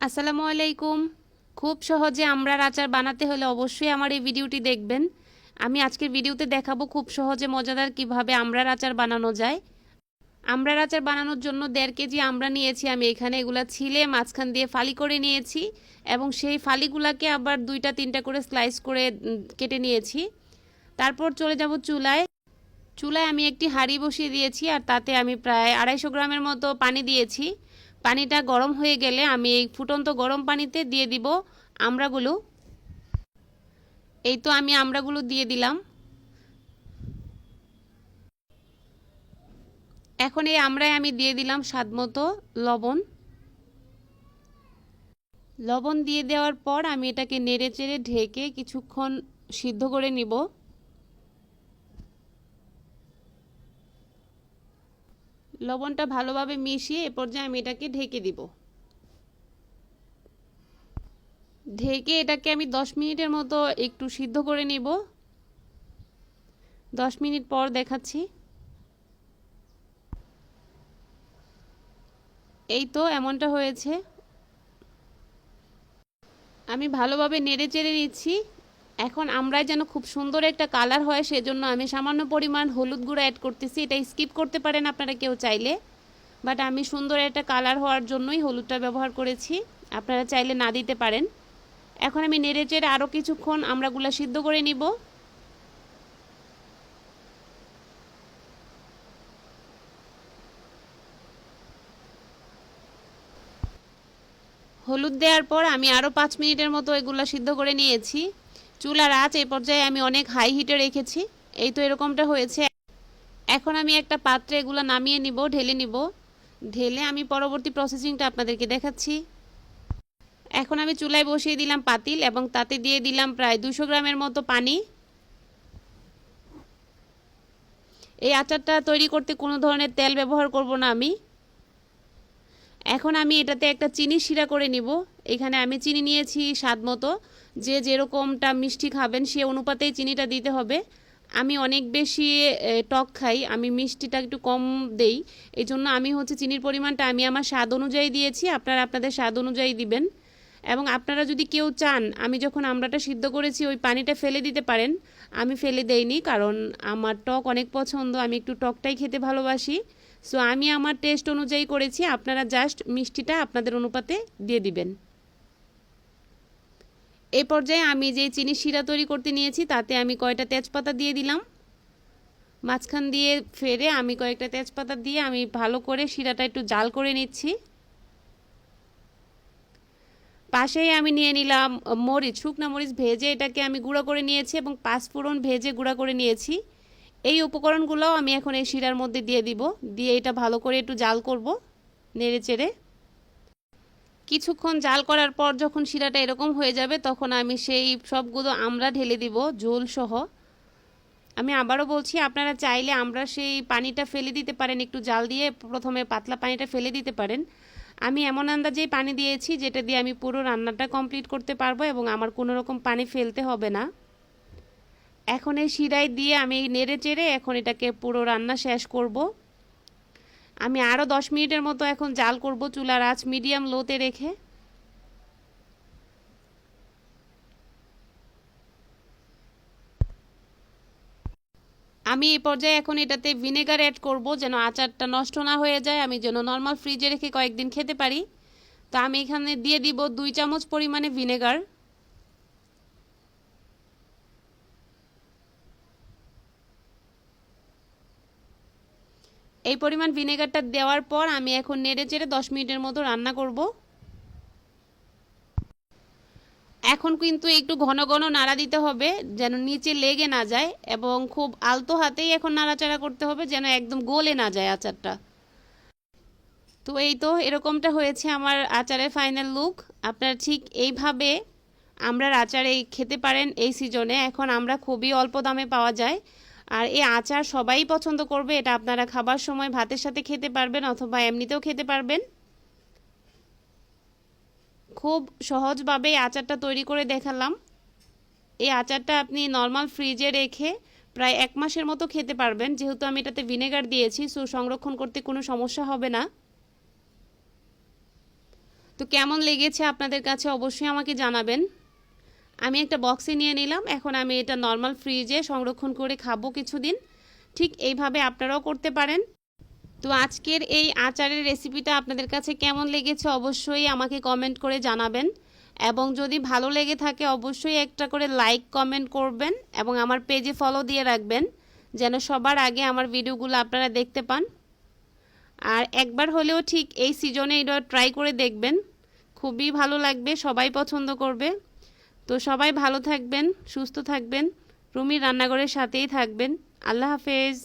আসসালামু আলাইকুম। খুব সহজে আমরার আচার বানাতে হলে অবশ্যই আমার এই ভিডিওটি দেখবেন। আমি আজকের ভিডিওতে দেখাবো খুব সহজে মজাদার কীভাবে আমরার আচার বানানো যায়। আমরার আচার বানানোর জন্য দেড় কেজি আমরা নিয়েছি, আমি এখানে এগুলা ছিলে মাঝখান দিয়ে ফালি করে নিয়েছি এবং সেই ফালিগুলাকে আবার দুইটা, তিনটা করে স্লাইস করে কেটে নিয়েছি। তারপর চলে যাব চুলায়। চুলায় আমি একটি হাঁড়ি বসিয়ে দিয়েছি আর তাতে আমি প্রায় আড়াইশো গ্রামের মতো পানি দিয়েছি। পানিটা গরম হয়ে গেলে আমি এই ফুটন্ত গরম পানিতে দিয়ে দিব আমড়াগুলো। এই তো আমি আমড়াগুলো দিয়ে দিলাম। এখন এই আমড়ায় আমি দিয়ে দিলাম স্বাদ মতো লবণ। লবণ দিয়ে দেওয়ার পর আমি এটাকে নেড়ে চেড়ে ঢেকে কিছুক্ষণ সিদ্ধ করে নিব। লবণটা ভালোভাবে মিশিয়ে এ পর্যায়ে আমি এটাকে ঢেকে দিব। ঢেকে এটাকে আমি দশ মিনিটের মতো একটু সিদ্ধ করে নিব। দশ মিনিট পর দেখাচ্ছি। এই তো এমনটা হয়েছে। আমি ভালোভাবে নেড়ে চেড়ে নিচ্ছি। এখন আমরা যেন খুব সুন্দর একটা কালার হয়, সেজন্য আমি সামান্য পরিমাণ হলুদ গুঁড়ো অ্যাড করতেছি। এটা স্কিপ করতে পারেন আপনারা কেউ চাইলে। বাট আমি সুন্দর একটা কালার হওয়ার জন্যই হলুদটা ব্যবহার করেছি। আপনারা চাইলে না দিতে পারেন। এখন আমি নেড়ে চেড়ে আরও কিছুক্ষণ আমরাগুলা সিদ্ধ করে নিব। হলুদ দেওয়ার পর আমি আরও পাঁচ মিনিটের মতো এগুলো সিদ্ধ করে নিয়েছি। চুলার আঁচ এই পর্যায়ে আমি অনেক হাই হিটে রেখেছি। এই তো এরকমটা হয়েছে। এখন আমি একটা পাত্রে এগুলো নামিয়ে নিব, ঢেলে নিব। ঢেলে আমি পরবর্তী প্রসেসিংটা আপনাদেরকে দেখাচ্ছি। এখন আমি চুলায় বসিয়ে দিলাম পাতিল এবং তাতে দিয়ে দিলাম প্রায় দুশো গ্রামের মতো পানি। এই আচারটা তৈরি করতে কোনো ধরনের তেল ব্যবহার করব না আমি। এখন আমি এটাতে একটা চিনি শিরা করে নিব। এখানে আমি চিনি নিয়েছি স্বাদ মতো। যে যেরকমটা মিষ্টি খাবেন, সে অনুপাতেই চিনিটা দিতে হবে। আমি অনেক বেশি টক খাই, আমি মিষ্টিটা একটু কম দেই। এই জন্য আমি হচ্ছে চিনির পরিমাণটা আমি আমার স্বাদ অনুযায়ী দিয়েছি, আপনারা আপনাদের স্বাদ অনুযায়ী দিবেন। এবং আপনারা যদি কেউ চান, আমি যখন আমড়াটা সিদ্ধ করেছি, ওই পানিটা ফেলে দিতে পারেন। আমি ফেলে দেইনি, কারণ আমার টক অনেক পছন্দ, আমি একটু টকটাই খেতে ভালোবাসি। সো আমি আমার টেস্ট অনুযায়ী করেছি, আপনারা জাস্ট মিষ্টিটা আপনাদের অনুপাতে দিয়ে দিবেন। এই পর্যায়ে আমি যে চিনি শিরা তৈরি করতে নিয়েছি, তাতে আমি কয়টা তেজপাতা দিয়ে দিলাম। মাঝখান দিয়ে ফেরে আমি কয়েকটা তেজপাতা দিয়ে আমি ভালো করে শিরাটা একটু জাল করে নিচ্ছি। পাশেই আমি নিয়ে নিলাম মরিচ, শুকনা মরিচ ভেজে এটাকে আমি গুঁড়ো করে নিয়েছি এবং পাঁচফোড়ন ভেজে গুঁড়া করে নিয়েছি। এই উপকরণগুলোও আমি এখন এই শিরার মধ্যে দিয়ে দিব, দিয়ে এটা ভালো করে একটু জাল করব, নেড়ে চেড়ে। কিছুক্ষণ জাল করার পর যখন শিরাটা এরকম হয়ে যাবে, তখন আমি সেই সবগুলো আমরা ঢেলে দিব ঝোল সহ। আমি আবারও বলছি, আপনারা চাইলে আমরা সেই পানিটা ফেলে দিতে পারেন, একটু জাল দিয়ে প্রথমে পাতলা পানিটা ফেলে দিতে পারেন। আমি এমন আন্দাজেই পানি দিয়েছি, যেটা দিয়ে আমি পুরো রান্নাটা কমপ্লিট করতে পারব এবং আমার কোনো রকম পানি ফেলতে হবে না। এখন এই শিরাই দিয়ে আমি নেড়ে চেড়ে এখন এটাকে পুরো রান্না শেষ করব। আমি আরও দশ মিনিটের মতো এখন জাল করব চুলার আঁচ মিডিয়াম লোতে রেখে। আমি এই পর্যায়ে এখন এটাতে ভিনেগার অ্যাড করব যেন আচারটা নষ্ট না হয়ে যায়, আমি যেন নর্মাল ফ্রিজে রেখে কয়েকদিন খেতে পারি। তো আমি এখানে দিয়ে দিব দুই চামচ পরিমাণে ভিনেগার এই পরিমাণ ভিনেগারটা দেওয়ার পর আমি এখন নেড়ে চেড়ে দশ মিনিটের মতো রান্না করব। এখন কিন্তু একটু ঘন ঘন নাড়া দিতে হবে, যেন নিচে লেগে না যায় এবং খুব আলতো হাতেই এখন নাড়াচাড়া করতে হবে, যেন একদম গলে না যায় আচারটা। তো এই তো এরকমটা হয়েছে আমার আচারের ফাইনাল লুক আপনারা ঠিক এইভাবে আমরা আচারে খেতে পারেন এই সিজনে এখন আমরা খুবই অল্প দামে পাওয়া যায়। আর এই আচার সবাই পছন্দ করবে, এটা আপনারা খাবার সময় ভাতের সাথে খেতে পারবেন অথবা এমনিতেও খেতে পারবেন। খুব সহজভাবে আচারটা তৈরি করে দেখালাম। এই আচারটা আপনি নর্মাল ফ্রিজে রেখে প্রায় এক মাসের মতো খেতে পারবেন। যেহেতু আমি এটাতে ভিনেগার দিয়েছি, সো সংরক্ষণ করতে কোনো সমস্যা হবে না। তো কেমন লেগেছে আপনাদের কাছে অবশ্যই আমাকে জানাবেন। আমি একটা বক্সে নিয়ে নিলাম। এখন আমি এটা নর্মাল ফ্রিজে সংরক্ষণ করে খাব কিছুদিন। ঠিক এইভাবে আপনারাও করতে পারেন। তো আজকের এই আচারের রেসিপিটা আপনাদের কাছে কেমন লেগেছে অবশ্যই আমাকে কমেন্ট করে জানাবেন। এবং যদি ভালো লেগে থাকে অবশ্যই একটা করে লাইক কমেন্ট করবেন এবং আমার পেজে ফলো দিয়ে রাখবেন, যেন সবার আগে আমার ভিডিওগুলো আপনারা দেখতে পান। আর একবার হলেও ঠিক এই সিজনে এটা ট্রাই করে দেখবেন। খুবই ভালো লাগবে, সবাই পছন্দ করবে। তো সবাই ভালো থাকবেন সুস্থ থাকবেন। রুমির রান্নাঘরের সাথেই থাকবেন। আল্লাহ হাফেজ।